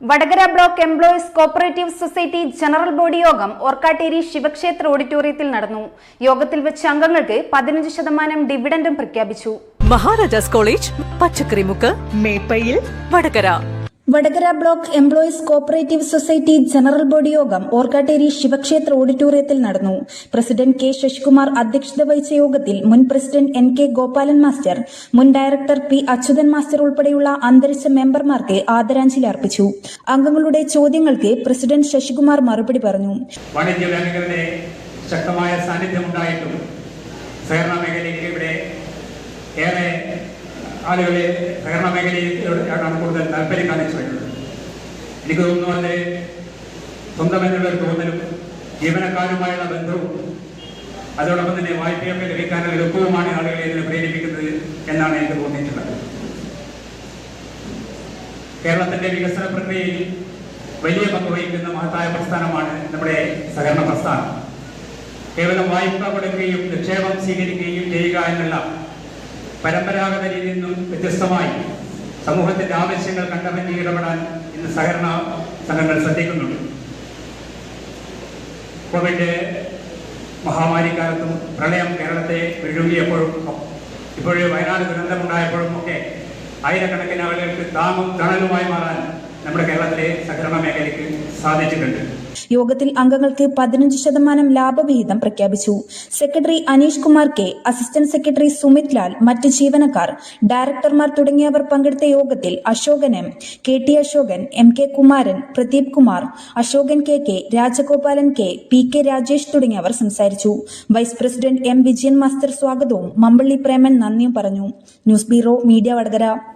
Vadakara block employees cooperative society general body യോഗം ഓർക്കാട്ടേരി ശിവക്ഷേത്ര ഓഡിറ്റോറിയത്തിൽ നടന്നു. യോഗത്തിൽ വെച്ച് അംഗങ്ങൾക്ക് പതിനഞ്ച് ശതമാനം ഡിവിഡൻഡും പ്രഖ്യാപിച്ചു. Maharajas college Pachakkarimukku Meppayil Vadakara. Vadakara block employees cooperative society general body യോഗം ഓർക്കാട്ടേരി ശിവക്ഷേത്ര ഓഡിറ്റോറിയത്തിൽ നടന്നു. പ്രസിഡന്റ് കെ ശശികുമാർ അധ്യക്ഷത വഹിച്ച യോഗത്തിൽ മുൻ president N K Gopalan master മുൻ ഡയറക്ടർ പി അച്യുതൻ മാസ്റ്റർ ഉൾപ്പെടെയുള്ള അന്തരിച്ച മെമ്പർമാർക്ക് ആദരാഞ്ജലി അർപ്പിച്ചു. അംഗങ്ങളുടെ ചോദ്യങ്ങൾക്ക് പ്രസിഡന്റ് ശശികുമാർ മറുപടി പറഞ്ഞു. വാണിജ്യ ശക്തമായ സാന്നിധ്യമുണ്ടായിട്ടും സഹകരണ മേഖലയ്ക്ക് ഇവിടെ ഏറെ ആളുകൾ സഹകരണ മേഖലയിലാണ് കൂടുതൽ താല്പര്യം കാണിച്ചു വരുന്നത്. എനിക്ക് തോന്നുന്നു അതിലെ സ്വന്തമെന്നുള്ള ഒരു തോന്നലും ജീവനക്കാരുമായുള്ള ബന്ധവും അതോടൊപ്പം തന്നെ വായ്പയൊക്കെ ലഭിക്കാനുള്ള എളുപ്പവുമാണ് ആളുകളെ ഇതിനെ പ്രേരിപ്പിക്കുന്നത് എന്നാണ് എനിക്ക് തോന്നിയിട്ടുള്ളത്. കേരളത്തിന്റെ വികസന പ്രക്രിയയിൽ വലിയ പങ്ക് വഹിക്കുന്ന മഹത്തായ പ്രസ്ഥാനമാണ് നമ്മുടെ സഹകരണ പ്രസ്ഥാനം. കേവലം വായ്പ കൊടുക്കുകയും നിക്ഷേപം സ്വീകരിക്കുകയും ചെയ്യുക എന്നുള്ള പരമ്പരാഗത രീതിയിൽ നിന്നും വ്യത്യസ്തമായി സമൂഹത്തിന്റെ ആവശ്യങ്ങൾ കണ്ടറിഞ്ഞ് ഇടപെടാൻ ഇന്ന് സഹകരണ സംഘങ്ങൾ ശ്രദ്ധിക്കുന്നുണ്ട്. കോവിഡ് മഹാമാരിക്കാലത്തും പ്രളയം കേരളത്തെ വിഴുങ്ങിയപ്പോഴും ഇപ്പോഴും വയനാട് ദുരന്തമുണ്ടായപ്പോഴും ഒക്കെ ആയിരക്കണക്കിന് ആളുകൾക്ക് താങ്ങും തണലുമായി മാറാൻ നമ്മുടെ കേരളത്തിലെ സഹകരണ മേഖലയ്ക്ക് സാധിച്ചിട്ടുണ്ട്. യോഗത്തിൽ അംഗങ്ങൾക്ക് പതിനഞ്ച് ശതമാനം ലാഭവിഹിതം പ്രഖ്യാപിച്ചു. Secretary Aneesh Kumar K assistant secretary Sumith Lal മറ്റ് ജീവനക്കാർ ഡയറക്ടർമാർ തുടങ്ങിയവർ പങ്കെടുത്ത യോഗത്തിൽ Ashokan M K T Ashokan M K Kumaran Pradeep Kumar Ashokan K K Rajagopalan K P K Rajesh തുടങ്ങിയവർ സംസാരിച്ചു. Vice president M Vijayan master സ്വാഗതവും മമ്പള്ളി പ്രേമൻ നന്ദിയും പറഞ്ഞു. News bureau media Vadakara.